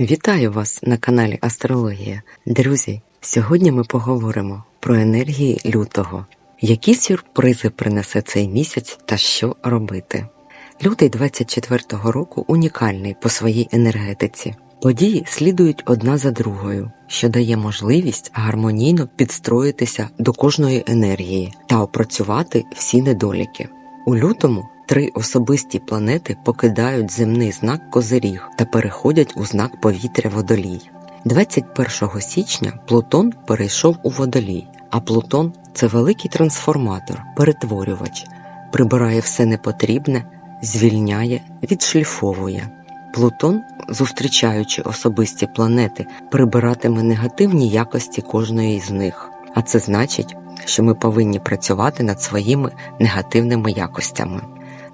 Вітаю вас на каналі Астрологія. Друзі, сьогодні ми поговоримо про енергії лютого, які сюрпризи принесе цей місяць та що робити. Лютий 24-го року унікальний по своїй енергетиці. Події слідують одна за другою, що дає можливість гармонійно підстроїтися до кожної енергії та опрацювати всі недоліки. У лютому три особисті планети покидають земний знак Козиріг та переходять у знак повітря Водолій. 21 січня Плутон перейшов у Водолій, а Плутон це великий трансформатор, перетворювач, прибирає все непотрібне, звільняє, відшліфовує. Плутон, зустрічаючи особисті планети, прибиратиме негативні якості кожної з них. А це значить, що ми повинні працювати над своїми негативними якостями.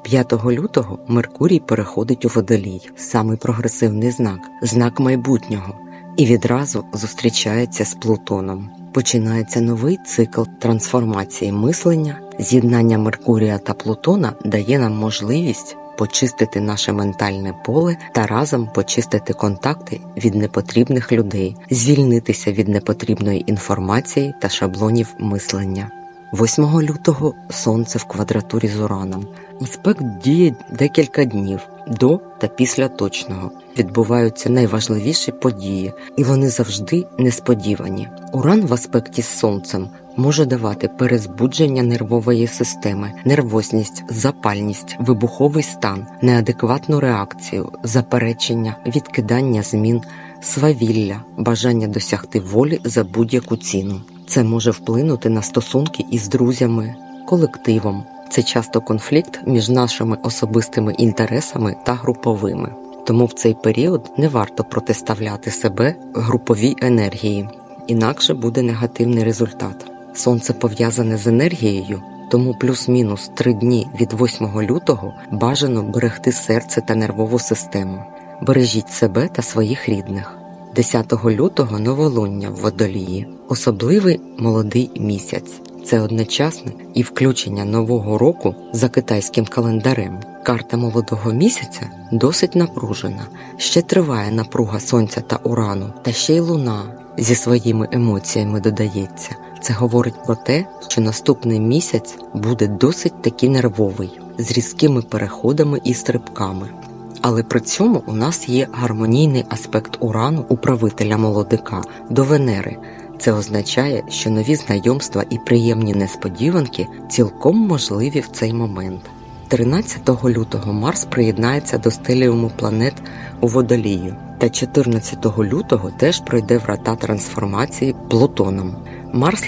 5 лютого Меркурій переходить у водолій, самий прогресивний знак, знак майбутнього, і відразу зустрічається з Плутоном. Починається новий цикл трансформації мислення. З'єднання Меркурія та Плутона дає нам можливість почистити наше ментальне поле та разом почистити контакти від непотрібних людей, звільнитися від непотрібної інформації та шаблонів мислення. 8 лютого сонце в квадратурі з Ураном. Аспект діє декілька днів до та після точного. Відбуваються найважливіші події, і вони завжди несподівані. Уран в аспекті з сонцем може давати перезбудження нервової системи, нервозність, запальність, вибуховий стан, неадекватну реакцію, заперечення, відкидання змін, свавілля, бажання досягти волі за будь-яку ціну. Це може вплинути на стосунки із друзями, колективом. Це часто конфлікт між нашими особистими інтересами та груповими. Тому в цей період не варто протиставляти себе груповій енергії, інакше буде негативний результат. Сонце пов'язане з енергією, тому плюс-мінус три дні від 8 лютого бажано берегти серце та нервову систему. Бережіть себе та своїх рідних. 10 лютого новолуння в водолії, особливий молодий місяць. Це одночасне і включення нового року за китайським календарем. Карта молодого місяця досить напружена. Ще триває напруга сонця та урану, та ще й луна зі своїми емоціями додається. Це говорить про те, що наступний місяць буде досить таки нервовий, з різкими переходами і стрибками. Але при цьому у нас є гармонійний аспект урану управителя молодика до Венери. Це означає, що нові знайомства і приємні несподіванки цілком можливі в цей момент. 13 лютого Марс приєднається до стеліуму планет у водолію, та 14 лютого теж пройде врата трансформації Плутоном. Марс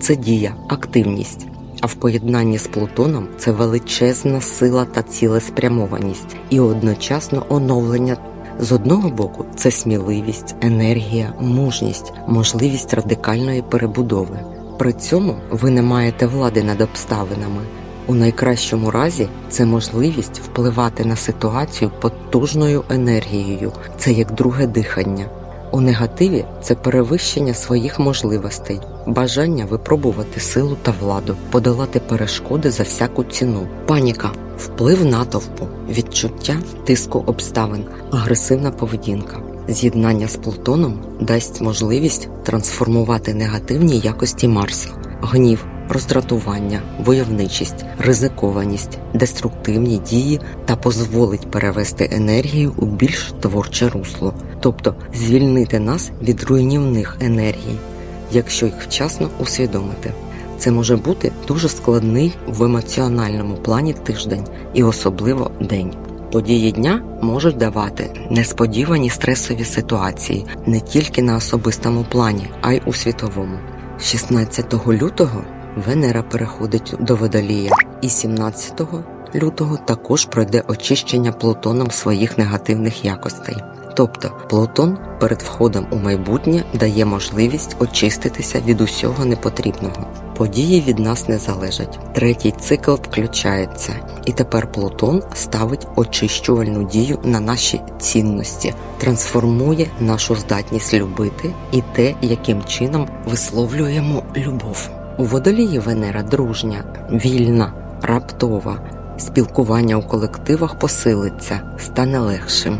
це дія, активність. А в поєднанні з Плутоном це величезна сила та цілеспрямованість і одночасно оновлення. З одного боку, це сміливість, енергія, мужність, можливість радикальної перебудови. При цьому ви не маєте влади над обставинами. У найкращому разі це можливість впливати на ситуацію потужною енергією, це як друге дихання. У негативі це перевищення своїх можливостей, бажання випробувати силу та владу, подолати перешкоди за всяку ціну, паніка, вплив натовпу, відчуття тиску обставин, агресивна поведінка. З'єднання з Плутоном дасть можливість трансформувати негативні якості Марса, гнів, роздратування, войовничість, ризикованість, деструктивні дії та дозволить перевести енергію у більш творче русло, тобто звільнити нас від руйнівних енергій, якщо їх вчасно усвідомити. Це може бути дуже складний в емоціональному плані тиждень і особливо день. Події дня можуть давати несподівані стресові ситуації не тільки на особистому плані, а й у світовому. 16 лютого Венера переходить до Водолія, і 17 лютого також пройде очищення Плутоном своїх негативних якостей. Тобто Плутон перед входом у майбутнє дає можливість очиститися від усього непотрібного. Події від нас не залежать. Третій цикл включається, і тепер Плутон ставить очищувальну дію на наші цінності, трансформує нашу здатність любити і те, яким чином висловлюємо любов. У водолії Венера дружня, вільна, раптова. Спілкування у колективах посилиться, стане легшим.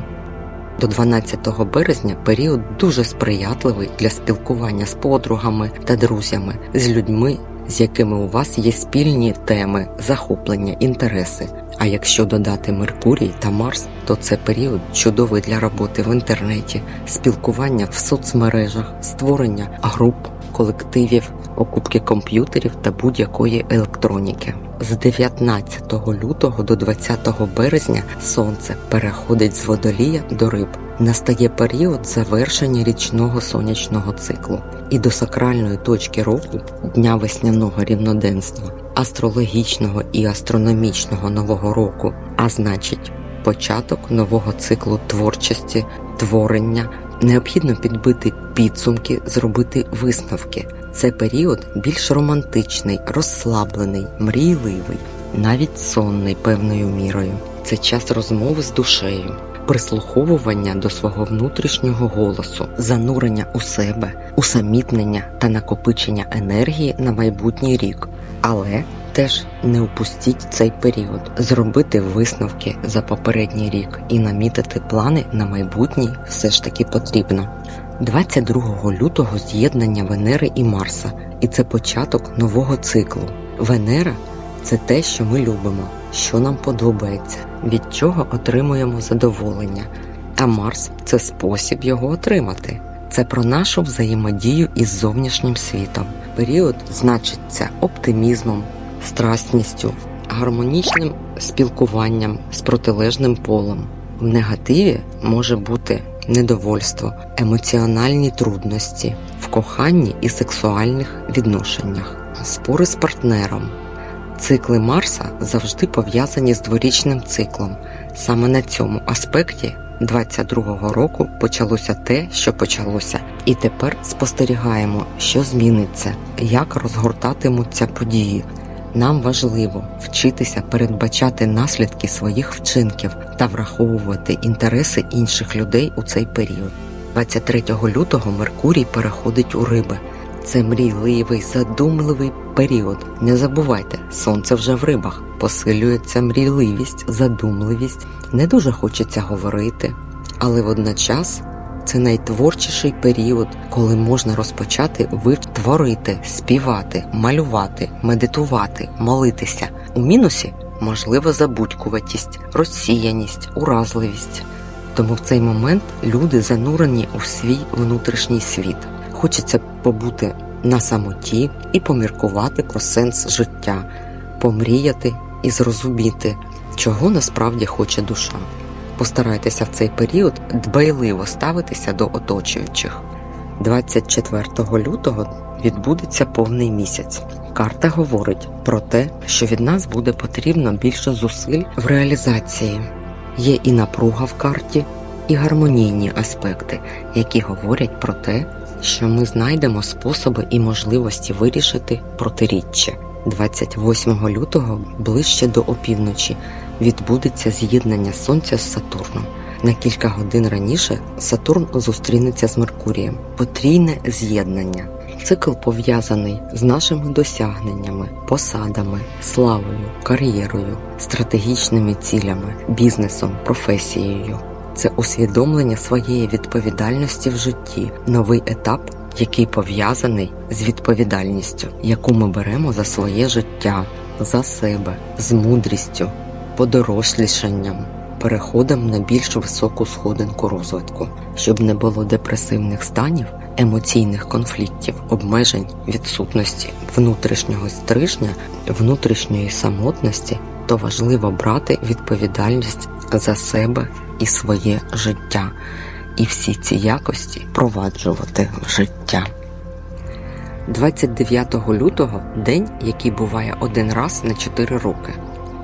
до 12 березня період дуже сприятливий для спілкування з подругами та друзями, з людьми, з якими у вас є спільні теми, захоплення, інтереси. А якщо додати Меркурій та Марс, то це період чудовий для роботи в інтернеті, спілкування в соцмережах, створення груп, колективів, покупки комп'ютерів та будь-якої електроніки. З 19 лютого до 20 березня сонце переходить з водолія до риб. Настає період завершення річного сонячного циклу і до сакральної точки року дня весняного рівноденства, астрологічного і астрономічного нового року, а значить, початок нового циклу творчості, творення. Необхідно підбити підсумки, зробити висновки. Це період більш романтичний, розслаблений, мрійливий, навіть сонний певною мірою. Це час розмови з душею, прислуховування до свого внутрішнього голосу, занурення у себе, усамітнення та накопичення енергії на майбутній рік. Але теж не упустіть цей період, зробити висновки за попередній рік і намітити плани на майбутній все ж таки потрібно. 22 лютого з'єднання Венери і Марса, і це початок нового циклу. Венера це те, що ми любимо, що нам подобається, від чого отримуємо задоволення. А Марс це спосіб його отримати. Це про нашу взаємодію із зовнішнім світом. Період значиться оптимізмом, страстністю, гармонічним спілкуванням з протилежним полом. В негативі може бути недовольство, емоціональні трудності в коханні і сексуальних відношеннях, спори з партнером. Цикли Марса завжди пов'язані з дворічним циклом. Саме на цьому аспекті 22-го року почалося те, що почалося, і тепер спостерігаємо, що зміниться, як розгортатимуться події. Нам важливо вчитися передбачати наслідки своїх вчинків та враховувати інтереси інших людей у цей період. 23 лютого Меркурій переходить у риби. Це мрійливий, задумливий період. Не забувайте, сонце вже в рибах. Посилюється мрійливість, задумливість. Не дуже хочеться говорити, але водночас це найтворчіший період, коли можна розпочати витворити, співати, малювати, медитувати, молитися. У мінусі можлива забудькуватість, розсіяність, уразливість. Тому в цей момент люди занурені у свій внутрішній світ. Хочеться побути на самоті і поміркувати про сенс життя, помріяти і зрозуміти, чого насправді хоче душа. Постарайтеся в цей період дбайливо ставитися до оточуючих. 24 лютого відбудеться повний місяць. Карта говорить про те, що від нас буде потрібно більше зусиль в реалізації. Є і напруга в карті, і гармонійні аспекти, які говорять про те, що ми знайдемо способи і можливості вирішити протиріччя. 28 лютого ближче до опівночі відбудеться з'єднання Сонця з Сатурном. На кілька годин раніше Сатурн зустрінеться з Меркурієм. Потрійне з'єднання. Цикл пов'язаний з нашими досягненнями, посадами, славою, кар'єрою, стратегічними цілями, бізнесом, професією. Це усвідомлення своєї відповідальності в житті, новий етап, який пов'язаний з відповідальністю, яку ми беремо за своє життя, за себе, з мудрістю, подорослішанням, переходом на більш високу сходинку розвитку, щоб не було депресивних станів, емоційних конфліктів, обмежень, відсутності внутрішнього стрижня, внутрішньої самотності, то важливо брати відповідальність за себе і своє життя, і всі ці якості проваджувати в життя. 29 лютого день, який буває один раз на 4 роки.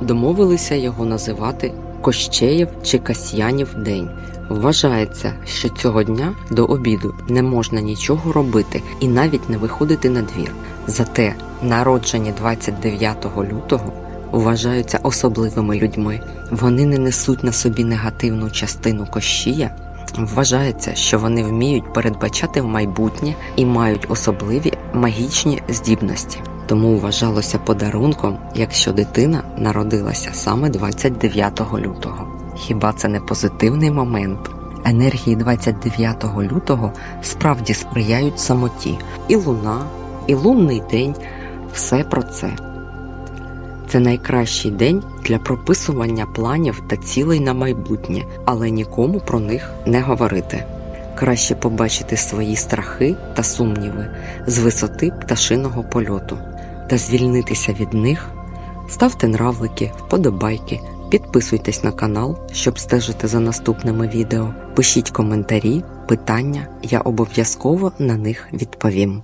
Домовилися його називати Кощеєв чи Касьянів день. Вважається, що цього дня до обіду не можна нічого робити і навіть не виходити на двір. Зате народжені 29 лютого вважаються особливими людьми. Вони не несуть на собі негативну частину кощія. Вважається, що вони вміють передбачати в майбутнє і мають особливі магічні здібності. Тому вважалося подарунком, якщо дитина народилася саме 29 лютого. Хіба це не позитивний момент? енергії 29 лютого справді сприяють самоті. І луна, і лунний день все про це. Це найкращий день для прописування планів та цілей на майбутнє, але нікому про них не говорити. Краще побачити свої страхи та сумніви з висоти пташиного польоту та звільнитися від них. Ставте нравлики, вподобайки, підписуйтесь на канал, щоб стежити за наступними відео. Пишіть коментарі, питання, я обов'язково на них відповім.